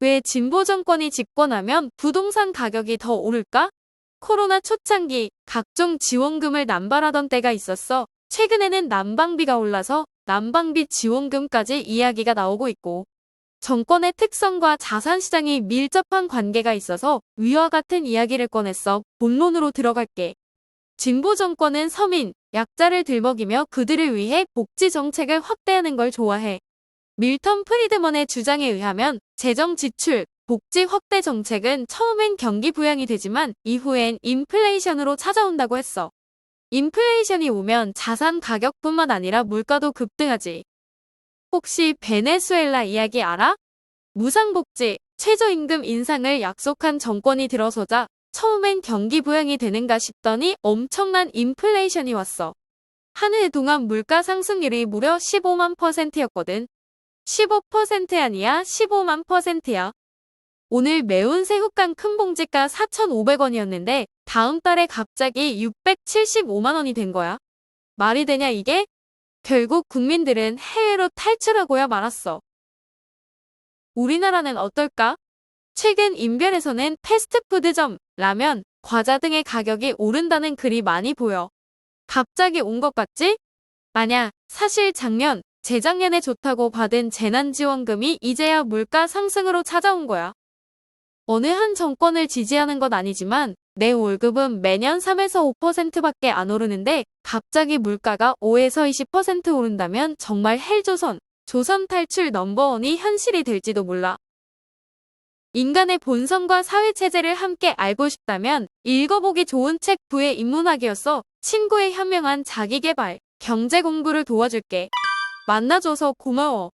왜 진보 정권이 집권하면 부동산 가격이 더 오를까? 코로나 초창기 각종 지원금을 남발하던 때가 있었어. 최근에는 난방비가 올라서 난방비 지원금까지 이야기가 나오고 있고 정권의 특성과 자산시장이 밀접한 관계가 있어서 위와 같은 이야기를 꺼냈어. 본론으로 들어갈게. 진보 정권은 서민, 약자를 들먹이며 그들을 위해 복지 정책을 확대하는 걸 좋아해. 밀턴 프리드먼의 주장에 의하면 재정 지출, 복지 확대 정책은 처음엔 경기 부양이 되지만 이후엔 인플레이션으로 찾아온다고 했어. 인플레이션이 오면 자산 가격뿐만 아니라 물가도 급등하지. 혹시 베네수엘라 이야기 알아? 무상복지, 최저임금 인상을 약속한 정권이 들어서자 처음엔 경기 부양이 되는가 싶더니 엄청난 인플레이션이 왔어. 한 해 동안 물가 상승률이 무려 15만 퍼센트였거든. 15% 아니야, 15만 퍼센트야. 오늘 매운 새우깡 큰 봉지가 4,500원이었는데 다음 달에 갑자기 675만 원이 된 거야. 말이 되냐 이게? 결국 국민들은 해외로 탈출하고야 말았어. 우리나라는 어떨까? 최근 인별에서는 패스트푸드점, 라면, 과자 등의 가격이 오른다는 글이 많이 보여. 갑자기 온 것 같지? 만약 사실 작년, 재작년에 좋다고 받은 재난지원금이 이제야 물가 상승으로 찾아온 거야. 어느 한 정권을 지지하는 건 아니지만 내 월급은 매년 3에서 5%밖에 안 오르는데 갑자기 물가가 5에서 20% 오른다면 정말 헬조선, 조선 탈출 넘버원이 현실이 될지도 몰라. 인간의 본성과 사회체제를 함께 알고 싶다면 읽어보기 좋은 책 부의 인문학이었어. 친구의 현명한 자기개발, 경제 공부를 도와줄게. 만나줘서 고마워.